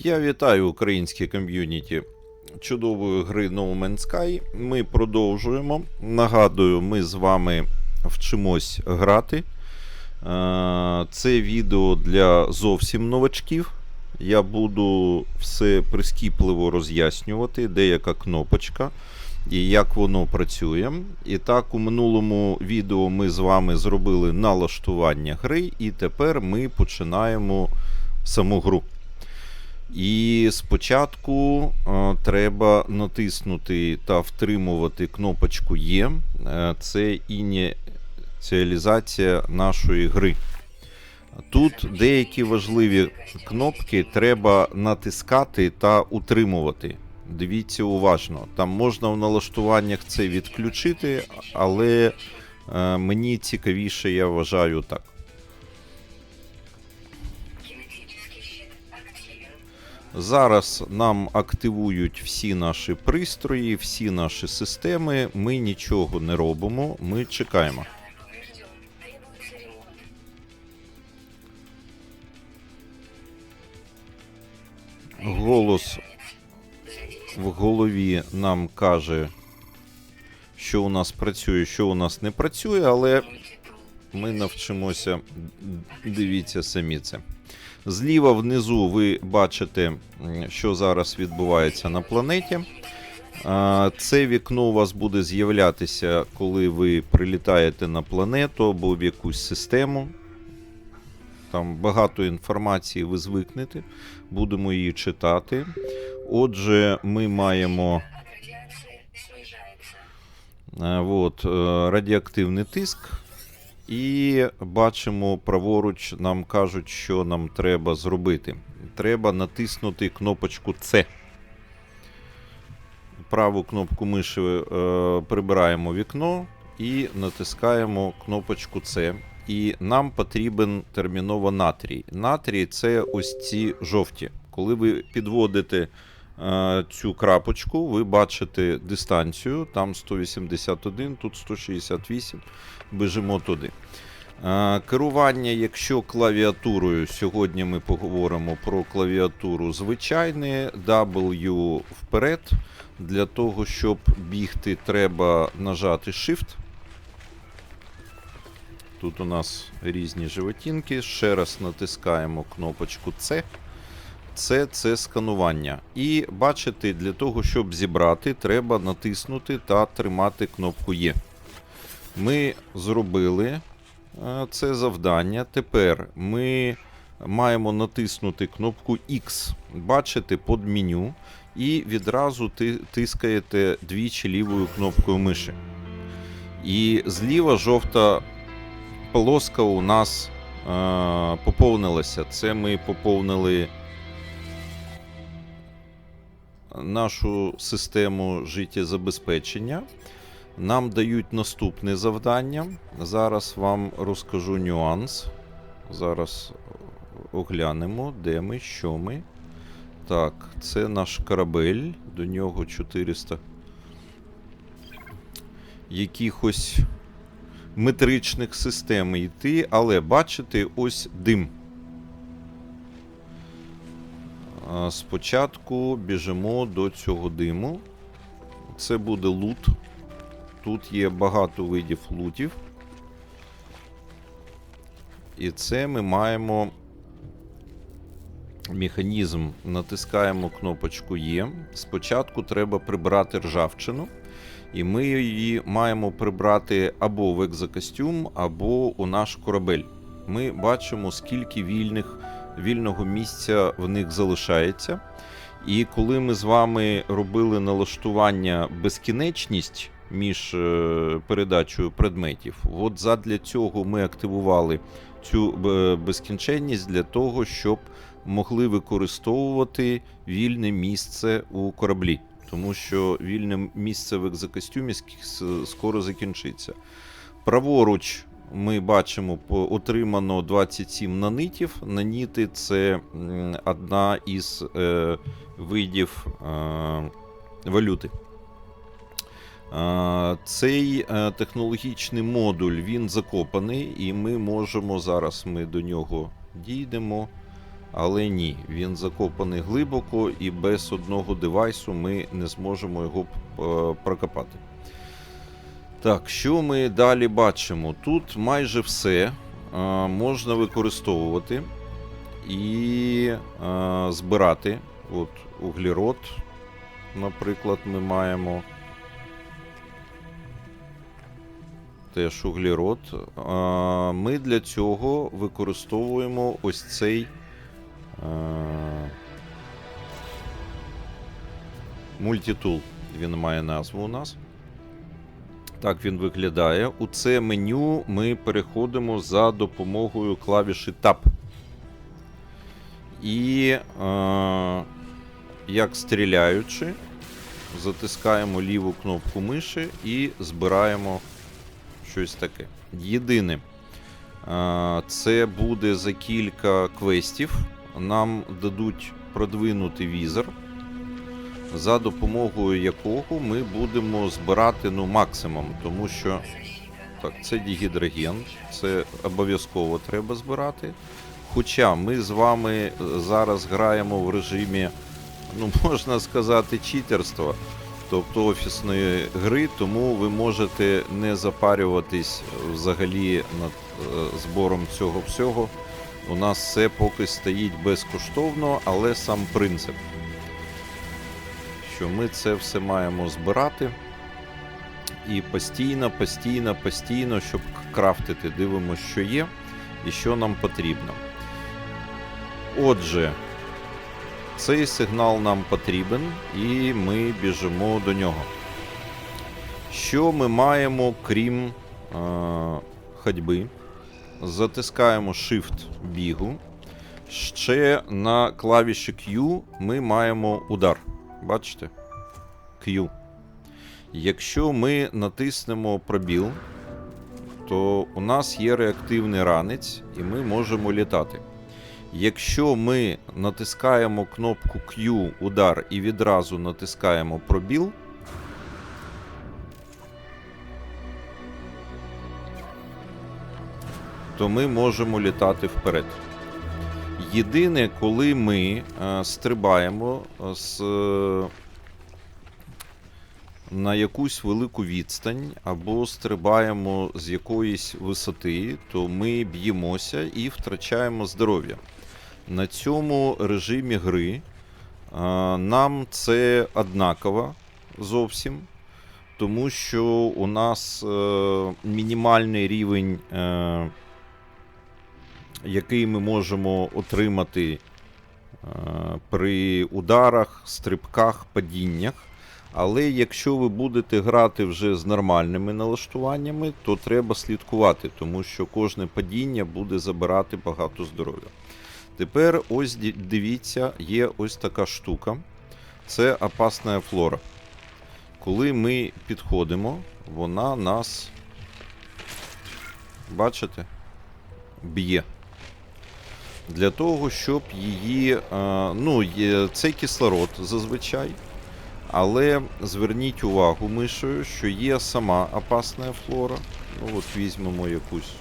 Я вітаю українське ком'юніті чудової гри No Man's Sky. Ми продовжуємо. Нагадую, ми з вами вчимось грати. Е, Це відео для зовсім новачків. Я буду все прискіпливо роз'яснювати, де яка кнопочка і як воно працює. І так, у минулому відео ми з вами зробили налаштування гри, і тепер ми починаємо саму гру. І спочатку е, треба натиснути та втримувати кнопочку Є. Е, це ініціалізація нашої гри. Тут деякі важливі кнопки треба натискати та утримувати. Дивіться уважно. Там можна в налаштуваннях це відключити, але е, мені цікавіше, я вважаю так. Зараз нам активують всі наші пристрої, всі наші системи. Ми нічого не робимо, ми чекаємо. Голос в голові нам каже, що у нас працює, що у нас не працює, але ми навчимося. Дивіться самі це. Зліва внизу ви бачите, що зараз відбувається на планеті. Це вікно у вас буде з'являтися, коли ви прилітаєте на планету або в якусь систему. Там багато інформації ви звикнете, будемо її читати. Отже, ми маємо е, от, е, радіоактивний тиск. І бачимо праворуч, нам кажуть, що нам треба зробити. Треба натиснути кнопочку С. Праву кнопку миші е, прибираємо вікно і натискаємо кнопочку С. І нам потрібен терміново натрій. Натрій це ось ці жовті. Коли ви підводите цю крапочку, ви бачите дистанцію. Там 181, тут 168. Біжимо туди. Е, Керування, якщо клавіатурою, сьогодні ми поговоримо про клавіатуру звичайне, W вперед. Для того, щоб бігти, треба нажати Shift. Тут у нас різні животінки. Ще раз натискаємо кнопочку C. Це, це сканування. І бачите, для того, щоб зібрати, треба натиснути та тримати кнопку Є. Ми зробили е, це завдання. Тепер ми маємо натиснути кнопку X, бачите під меню, і відразу тискаєте двічі лівою кнопкою миші. І зліва жовта полоска у нас е, поповнилася. Це ми поповнили нашу систему життєзабезпечення. Нам дають наступне завдання. Зараз вам розкажу нюанс. Зараз оглянемо, де ми, що ми. Так, це наш корабель. До нього 400 якихось метричних систем йти, але бачите, ось дим. Спочатку біжимо до цього диму. Це буде лут. Тут є багато видів лутів. І це ми маємо механізм. Натискаємо кнопочку Є. Спочатку треба прибрати ржавчину. І ми її маємо прибрати або в екзокостюм, або у наш корабель. Ми бачимо, скільки вільних, вільного місця в них залишається. І коли ми з вами робили налаштування безкінечність між е, передачею предметів, от задля цього ми активували цю е, безкінченність для того, щоб могли використовувати вільне місце у кораблі. Тому що вільне місце в екзокостюмі скоро закінчиться. Праворуч ми бачимо, отримано 27 нанитів. Наніти це одна із е, видів е, валюти. Е, Цей е, технологічний модуль він закопаний, і ми можемо зараз ми до нього дійдемо. Але ні, він закопаний глибоко і без одного девайсу ми не зможемо його е, прокопати. Так, що ми далі бачимо? Тут майже все е, можна використовувати і е, збирати. От углерод, наприклад, ми маємо. Теж углерод. А, Ми для цього використовуємо ось цей е, мультитул. Він має назву у нас. Так він виглядає. У це меню ми переходимо за допомогою клавіші Tab. І е, як стріляючи, затискаємо ліву кнопку миші і збираємо щось таке. Єдине, е, це буде за кілька квестів. Нам дадуть продвинутий візор, за допомогою якого ми будемо збирати ну, максимум, тому що так, це дігідроген, це обов'язково треба збирати. Хоча ми з вами е, зараз граємо в режимі, ну можна сказати, читерства, тобто офісної гри, тому ви можете не запарюватись взагалі над е, збором цього всього. У нас все поки стоїть безкоштовно, але сам принцип, що ми це все маємо збирати. І постійно, постійно, постійно, щоб крафтити, дивимося, що є і що нам потрібно. Отже, цей сигнал нам потрібен, і ми біжимо до нього. Що ми маємо, крім е, ходьби? Затискаємо Shift бігу. Ще на клавіші Q ми маємо удар. Бачите? Q. Якщо ми натиснемо пробіл, то у нас є реактивний ранець, і ми можемо літати. Якщо ми натискаємо кнопку Q удар і відразу натискаємо пробіл, то ми можемо літати вперед. Єдине, коли ми е, стрибаємо з, е, на якусь велику відстань або стрибаємо з якоїсь висоти, то ми б'ємося і втрачаємо здоров'я. На цьому режимі гри е, нам це однаково зовсім, тому що у нас е, мінімальний рівень, який ми можемо отримати е, при ударах, стрибках, падіннях. Але якщо ви будете грати вже з нормальними налаштуваннями, то треба слідкувати, тому що кожне падіння буде забирати багато здоров'я. Тепер ось дивіться, є ось така штука. Це опасна флора. Коли ми підходимо, вона нас. Бачите? Б'є. Для того, щоб її. е, ну, це кислород зазвичай. Але зверніть увагу мишею, що є сама опасна флора. Ну, от візьмемо якусь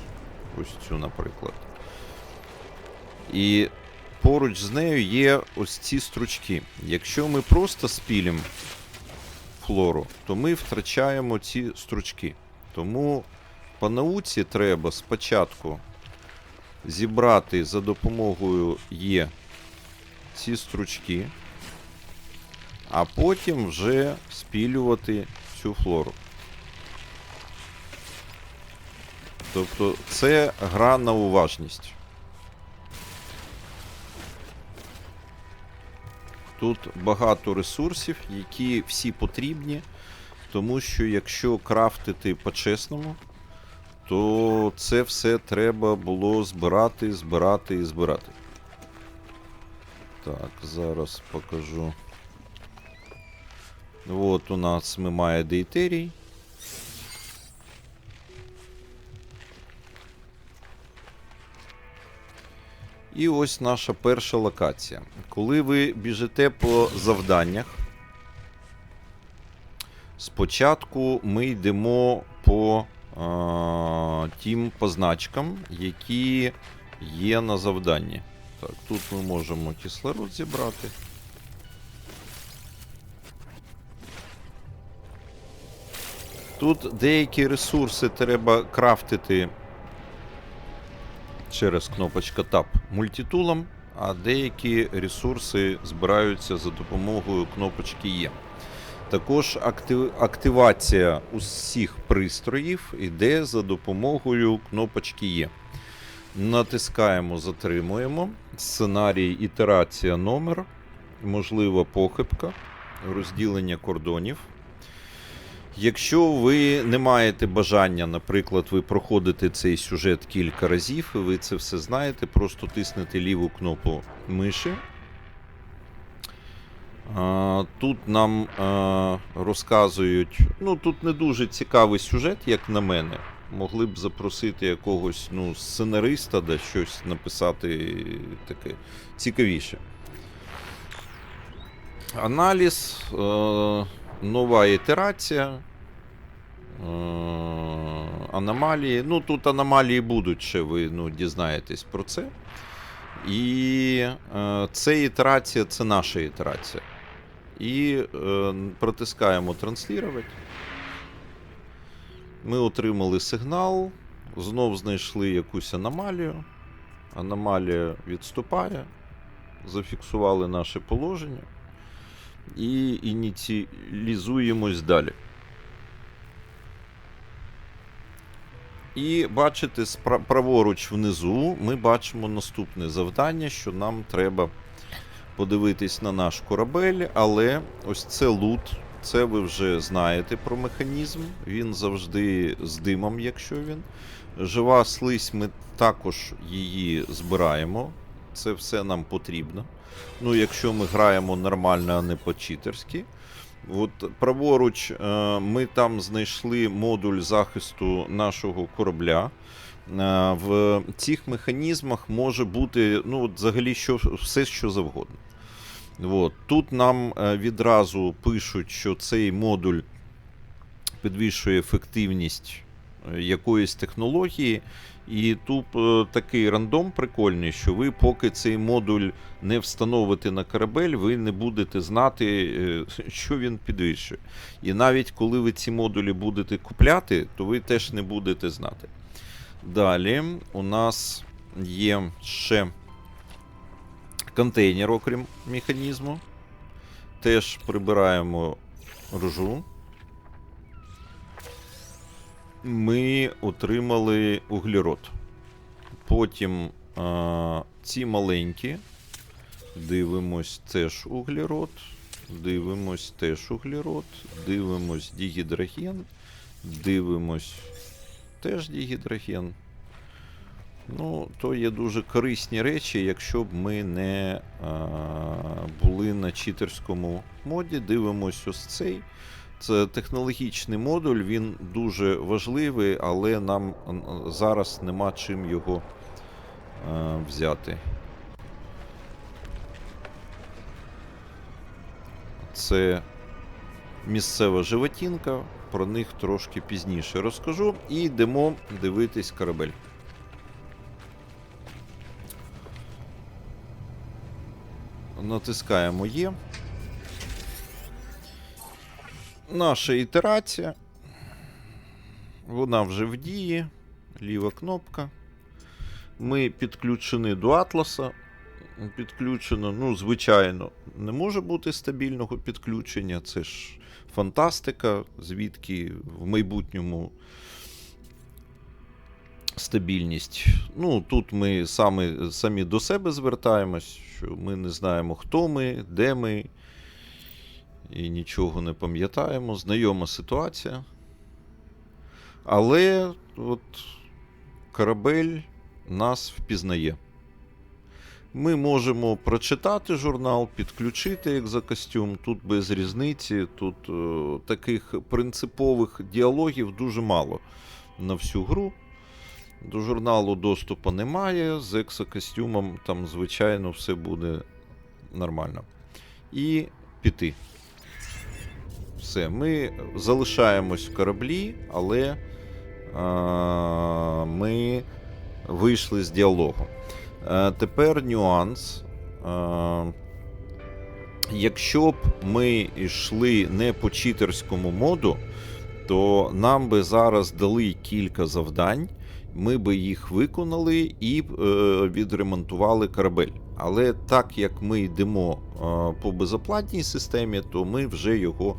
ось цю, наприклад. І поруч з нею є ось ці стручки. Якщо ми просто спілимо флору, то ми втрачаємо ці стручки. Тому по науці треба спочатку зібрати за допомогою Є ці стручки, а потім вже спілювати цю флору. Тобто це гра на уважність. Тут багато ресурсів, які всі потрібні, тому що якщо крафтити по-чесному, то це все треба було збирати, збирати і збирати. Так, зараз покажу. От у нас ми має дейтерій. І ось наша перша локація. Коли ви біжите по завданнях, спочатку ми йдемо по е, тим позначкам, які є на завданні. Так, тут ми можемо кислород зібрати. Тут деякі ресурси треба крафтити через кнопочка Tab мультитулом, а деякі ресурси збираються за допомогою кнопочки Є. Також актив... активація усіх пристроїв йде за допомогою кнопочки Є. Натискаємо, затримуємо. Сценарій, ітерація номер, можлива похибка, розділення кордонів. Якщо ви не маєте бажання, наприклад, ви проходите цей сюжет кілька разів, і ви це все знаєте, просто тиснете ліву кнопку миші. Тут нам розказують, ну тут не дуже цікавий сюжет, як на мене. Могли б запросити якогось ну, сценариста, да щось написати таке цікавіше. Аналіз, е, нова ітерація. е, Аномалії. Ну, тут аномалії будуть ще, ви ну, дізнаєтесь про це. І е, це ітерація, це наша ітерація. І е, протискаємо транслірувати. Ми отримали сигнал, знов знайшли якусь аномалію. Аномалія відступає, зафіксували наше положення і ініціалізуємось далі. І бачите, праворуч внизу ми бачимо наступне завдання, що нам треба подивитись на наш корабель, але ось це лут. Це ви вже знаєте про механізм. Він завжди з димом, якщо він. Жива слизь, ми також її збираємо. Це все нам потрібно. Ну, якщо ми граємо нормально, а не по-читерськи. От праворуч е, ми там знайшли модуль захисту нашого корабля. Е, В цих механізмах може бути ну, взагалі що, все, що завгодно. От. Тут нам е, відразу пишуть, що цей модуль підвищує ефективність е, якоїсь технології. І тут е, такий рандом прикольний, що ви, поки цей модуль не встановите на корабель, ви не будете знати, що він підвищує. І навіть коли ви ці модулі будете купляти, то ви теж не будете знати. Далі у нас є ще контейнер, окрім механізму. Теж прибираємо ржу. Ми отримали углерод. Потім а, ці маленькі. Дивимось теж углерод. Дивимось теж углерод. Дивимось дігідроген. Дивимось теж дігідроген. Ну, то є дуже корисні речі, якщо б ми не а, були на читерському моді. Дивимось ось цей. Це технологічний модуль, він дуже важливий, але нам зараз нема чим його а, взяти. Це місцева животінка, про них трошки пізніше розкажу. І йдемо дивитись корабель. Натискаємо Є. Наша ітерація. Вона вже в дії. Ліва кнопка. Ми підключені до Атласа. Підключено, ну, звичайно, не може бути стабільного підключення. Це ж фантастика, звідки в майбутньому стабільність. Ну, тут ми самі, самі до себе звертаємось, що ми не знаємо, хто ми, де ми, і нічого не пам'ятаємо. Знайома ситуація. Але от корабель нас впізнає. Ми можемо прочитати журнал, підключити екзокостюм. Тут без різниці, тут е, таких принципових діалогів дуже мало на всю гру. До журналу доступу немає. З екзокостюмом там, звичайно, все буде нормально. І піти. Все, ми залишаємось в кораблі, але а, ми вийшли з діалогу. Е, тепер нюанс. Е, якщо б ми йшли не по читерському моду, то нам би зараз дали кілька завдань, ми би їх виконали і е, відремонтували корабель. Але так як ми йдемо е, по безоплатній системі, то ми вже його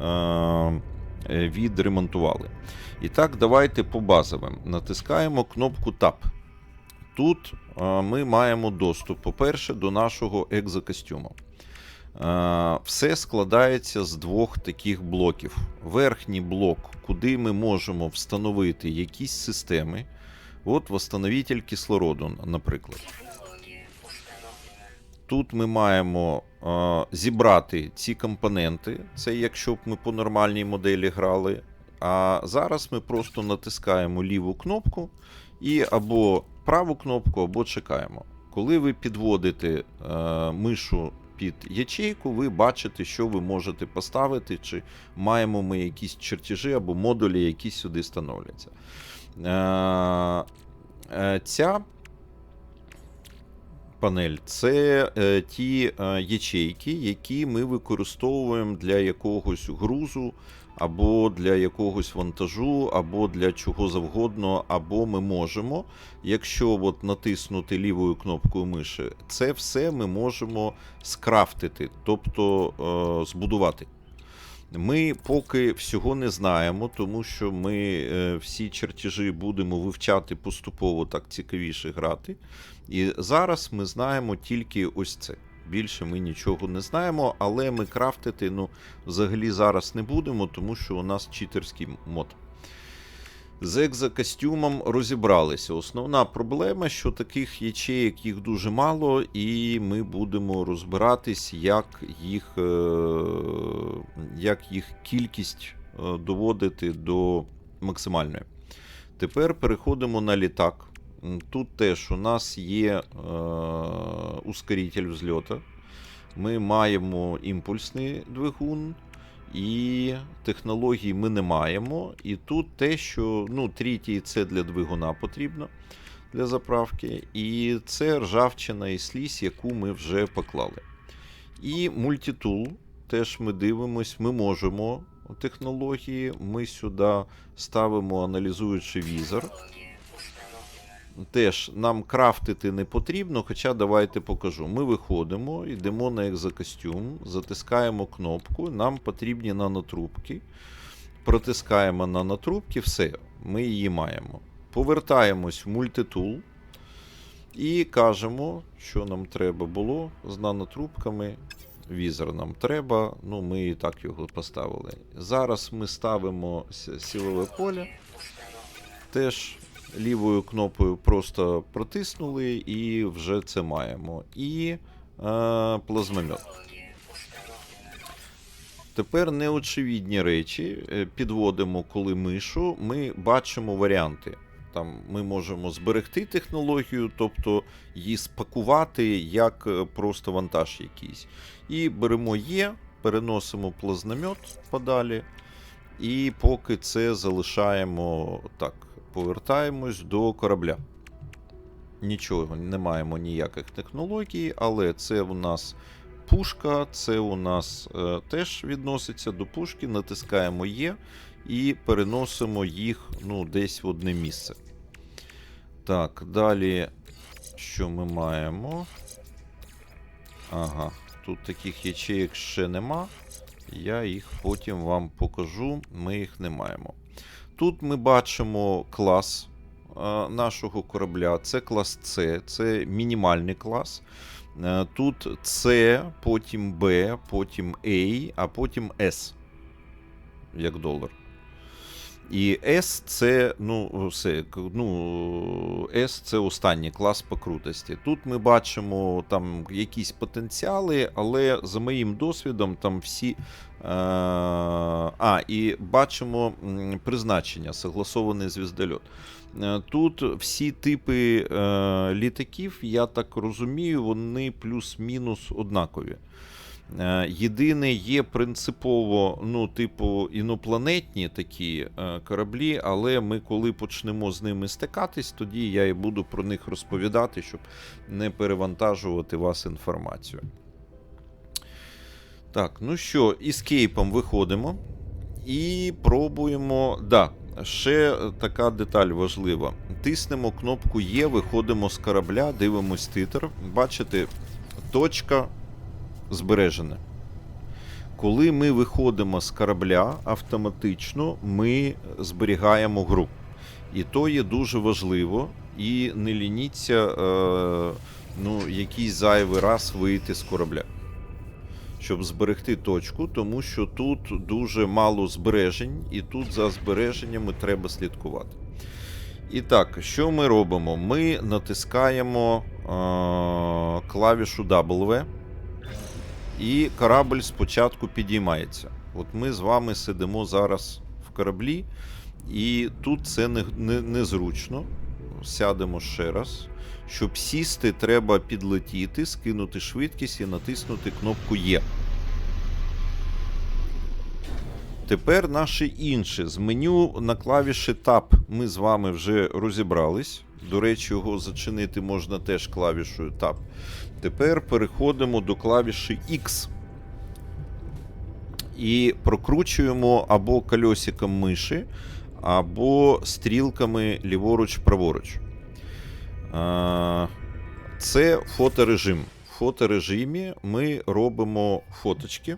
е, відремонтували. І так, давайте по базовим. Натискаємо кнопку Tab. Тут ми маємо доступ, по-перше, до нашого екзокостюму. Все складається з двох таких блоків. Верхній блок, куди ми можемо встановити якісь системи. От восстановитель кислороду, наприклад. Тут ми маємо е, зібрати ці компоненти. Це якщо б ми по нормальній моделі грали. А зараз ми просто натискаємо ліву кнопку і або праву кнопку, або чекаємо. Коли ви підводите е, мишу під ячейку, ви бачите, що ви можете поставити, чи маємо ми якісь чертежі або модулі, які сюди становляться. Е, е, ця панель це е, ті ячейки, які ми використовуємо для якогось грузу, або для якогось вантажу, або для чого завгодно, або ми можемо, якщо от натиснути лівою кнопкою миші, це все ми можемо скрафтити, тобто збудувати. Ми поки всього не знаємо, тому що ми е, всі чертежі будемо вивчати поступово так цікавіше грати. І зараз ми знаємо тільки ось це. Більше ми нічого не знаємо, але ми крафтити ну, взагалі зараз не будемо, тому що у нас читерський мод. З екзокостюмом розібралися. Основна проблема, що таких ячеїк їх дуже мало, і ми будемо розбиратись, як їх, е, як їх кількість е, доводити до максимальної. Тепер переходимо на літак. Тут теж у нас є е, ускоритель взльоту. Ми маємо імпульсний двигун, і технологій ми не маємо. І тут те, що ну, трітій це для двигуна потрібно для заправки. І це ржавчина і слізь, яку ми вже поклали. І мультитул. Теж ми дивимось, ми можемо технології. Ми сюди ставимо аналізуючи візор. Теж нам крафтити не потрібно, хоча давайте покажу. Ми виходимо, йдемо на екзокостюм, затискаємо кнопку, нам потрібні нанотрубки. Протискаємо нанотрубки, все, ми її маємо. Повертаємось в мультитул і кажемо, що нам треба було з нанотрубками. Візор нам треба, ну ми і так його поставили. Зараз ми ставимо с- силове поле. Теж лівою кнопкою просто протиснули і вже це маємо. І е, плазмомет. Тепер неочевидні речі. Е, Підводимо коли мишу, ми бачимо варіанти. Там ми можемо зберегти технологію, тобто її спакувати як е, просто вантаж якийсь. І беремо Є, переносимо плазмомет подалі. І поки це залишаємо так, повертаємось до корабля. Нічого, не маємо ніяких технологій, але це у нас пушка, це у нас е, теж відноситься до пушки. Натискаємо Є і переносимо їх ну, десь в одне місце. Так, далі, що ми маємо? Ага, тут таких ячеїк ще нема. Я їх потім вам покажу. Ми їх не маємо. Тут ми бачимо клас е, нашого корабля. Це клас С, це мінімальний клас. Е, Тут С, потім Б, потім А, а потім С. Як долар. І S це, ну, все, ну, S це останній клас по крутості. Тут ми бачимо там якісь потенціали, але за моїм досвідом там всі. Е, а, і бачимо призначення, согласований звіздольот. Е, Тут всі типи е, літаків, я так розумію, вони плюс-мінус однакові. Е, Єдине, є принципово, ну, типу, інопланетні такі е, кораблі, але ми, коли почнемо з ними стикатись, тоді я і буду про них розповідати, щоб не перевантажувати вас інформацією. Так, ну що, іскейпом виходимо і пробуємо. Да, ще така деталь важлива. Тиснемо кнопку Є, виходимо з корабля, дивимось титр. Бачите, точка збережена. Коли ми виходимо з корабля, автоматично ми зберігаємо гру. І то є дуже важливо. І не лініться е, ну, якийсь зайвий раз вийти з корабля. Щоб зберегти точку, тому що тут дуже мало збережень, і тут за збереженнями треба слідкувати. І так, що ми робимо? Ми натискаємо е, клавішу W, і корабль спочатку підіймається. От ми з вами сидимо зараз в кораблі, і тут це не, не, незручно. Сядемо ще раз. Щоб сісти, треба підлетіти, скинути швидкість і натиснути кнопку Є. Тепер наше інше. З меню на клавіші Tab ми з вами вже розібрались. До речі, його зачинити можна теж клавішою Tab. Тепер переходимо до клавіші X. І прокручуємо або кольосиком миші, або стрілками ліворуч-праворуч. Це фоторежим. В фоторежимі ми робимо фоточки,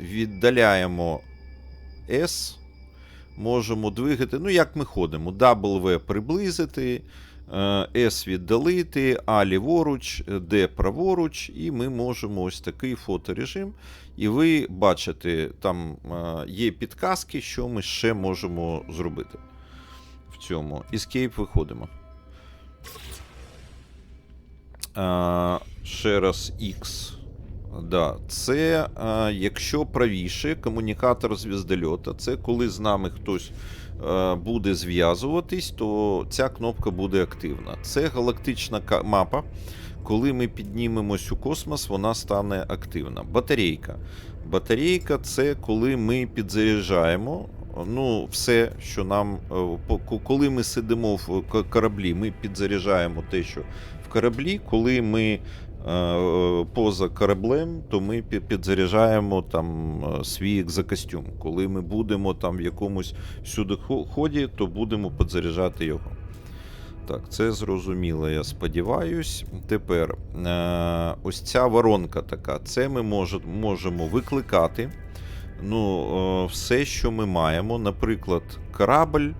віддаляємо S, можемо двигати, ну як ми ходимо, W приблизити, S віддалити, А ліворуч, D праворуч, і ми можемо ось такий фоторежим. І ви бачите, там е, є підказки, що ми ще можемо зробити в цьому. Escape виходимо. А, ще раз X. Да, це якщо правіше комунікатор звіздольота, це коли з нами хтось буде зв'язуватись, то ця кнопка буде активна. Це галактична мапа. Коли ми піднімемось у космос, вона стане активна. Батарейка. Батарейка це коли ми підзаряджаємо. Ну, все, що нам. е, Коли ми сидимо в кораблі, ми підзаряджаємо те, що в кораблі. Коли ми е, поза кораблем, то ми підзаряджаємо там е, свій екзокостюм. Коли ми будемо там в якомусь сюдоході, то будемо підзаряджати його. Так, це зрозуміло, я сподіваюсь. Тепер е, ось ця воронка така. Це ми можемо викликати. Ну, е, все, що ми маємо, наприклад, корабль.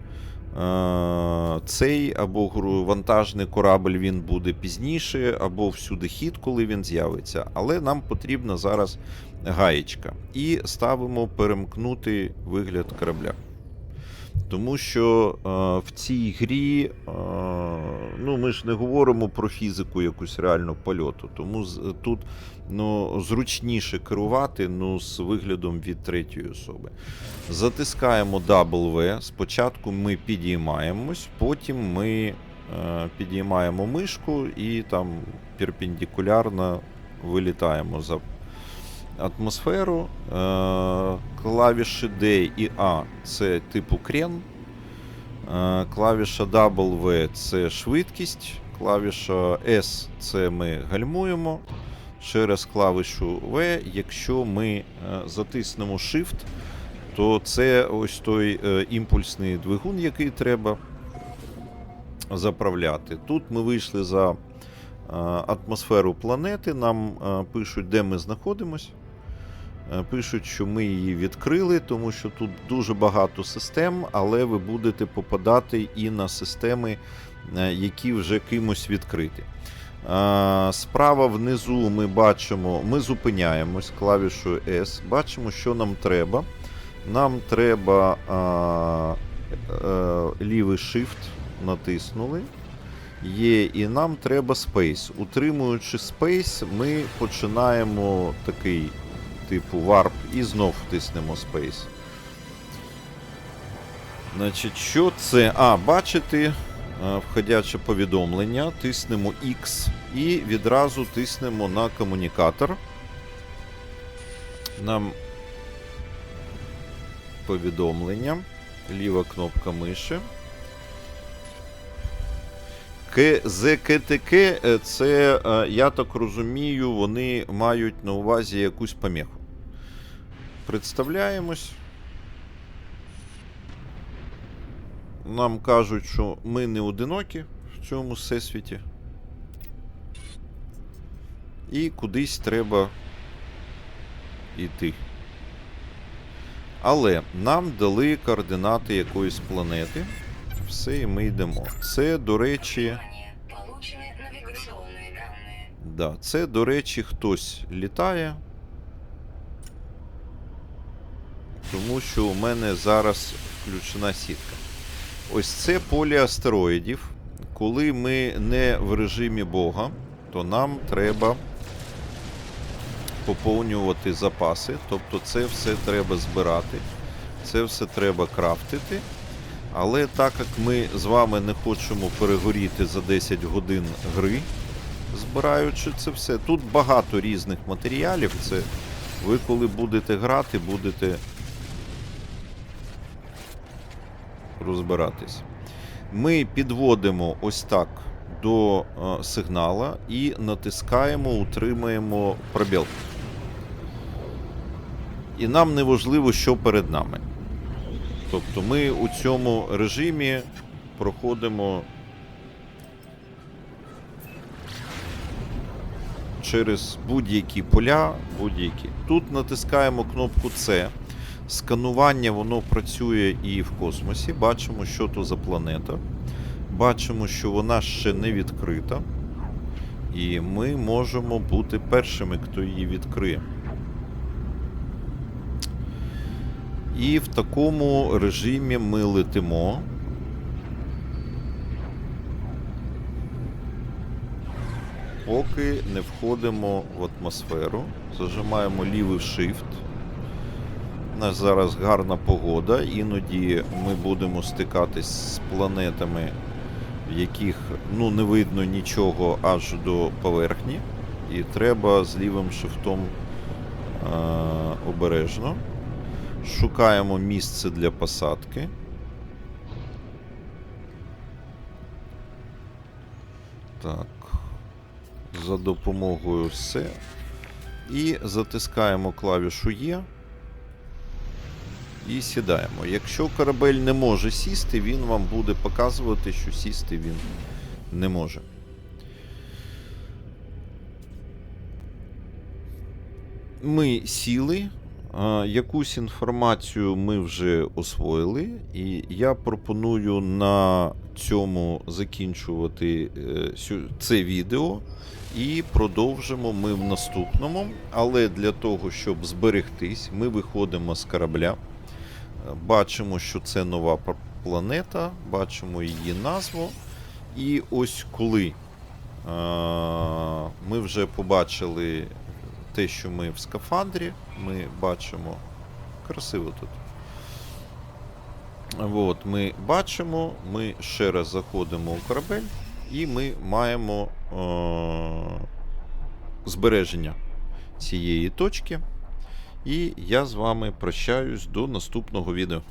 Е, Цей або вантажний корабль він буде пізніше, або всюди хід, коли він з'явиться. Але нам потрібна зараз гаєчка. І ставимо перемкнути вигляд корабля. Тому що е, в цій грі е, ну, ми ж не говоримо про фізику якусь реальну польоту. Тому тут ну, зручніше керувати ну, з виглядом від третьої особи. Затискаємо W. Спочатку ми підіймаємось, потім ми е, підіймаємо мишку і там перпендикулярно вилітаємо за атмосферу. Е, клавіші D і A це типу крен. Е, клавіша W це швидкість. Клавіша S це ми гальмуємо. Через клавішу V, якщо ми е, затиснемо Shift, то це ось той е, імпульсний двигун, який треба заправляти. Тут ми вийшли за е, атмосферу планети, нам пишуть, де ми знаходимось. Пишуть, що ми її відкрили, тому що тут дуже багато систем, але ви будете попадати і на системи, які вже кимось відкриті. Справа внизу ми бачимо, ми зупиняємось клавішою S, бачимо, що нам треба. Нам треба а, е, лівий Shift натиснули. Є, і нам треба Space. Утримуючи Space, ми починаємо такий типу Warp і знов втиснемо Space. Значить, що це? А, бачите, входяче повідомлення. Тиснемо X і відразу тиснемо на комунікатор. Нам повідомлення. Ліва кнопка миші. КЗКТК е, це, е, я так розумію, вони мають на увазі якусь помеху. Представляємось. Нам кажуть, що ми не одинокі в цьому всесвіті. І кудись треба йти. Але нам дали координати якоїсь планети. Все, і ми йдемо. Це, до речі. Получены навигационные данные. Да, це, до речі, хтось літає. Тому що у мене зараз включена сітка. Ось це поле астероїдів. Коли ми не в режимі Бога, то нам треба поповнювати запаси. Тобто це все треба збирати, це все треба крафтити. Але так як ми з вами не хочемо перегоріти за 10 годин гри, збираючи це все. Тут багато різних матеріалів. Це ви коли будете грати, будете розбиратись. Ми підводимо ось так до е, сигнала і натискаємо, утримуємо пробіл. І нам не важливо, що перед нами. Тобто ми у цьому режимі проходимо через будь-які поля, будь-які. Тут натискаємо кнопку С. Сканування воно працює і в космосі. Бачимо, що то за планета. Бачимо, що вона ще не відкрита. І ми можемо бути першими, хто її відкриє. І в такому режимі ми летимо. Поки не входимо в атмосферу. Зажимаємо лівий shift. У нас зараз гарна погода. Іноді ми будемо стикатись з планетами, в яких ну, не видно нічого аж до поверхні. І треба з лівим шифтом е- обережно. Шукаємо місце для посадки. Так. За допомогою все. І затискаємо клавішу Є. І сідаємо. Якщо корабель не може сісти, він вам буде показувати, що сісти він не може. Ми сіли. Якусь інформацію ми вже освоїли, і я пропоную на цьому закінчувати е, це відео. І продовжимо ми в наступному. Але для того, щоб зберегтись, ми виходимо з корабля. Бачимо, що це нова планета, бачимо її назву. І ось коли е, ми вже побачили те, що ми в скафандрі, ми бачимо. Красиво тут. От, ми бачимо, ми ще раз заходимо у корабель, і ми маємо е- збереження цієї точки. І я з вами прощаюсь до наступного відео.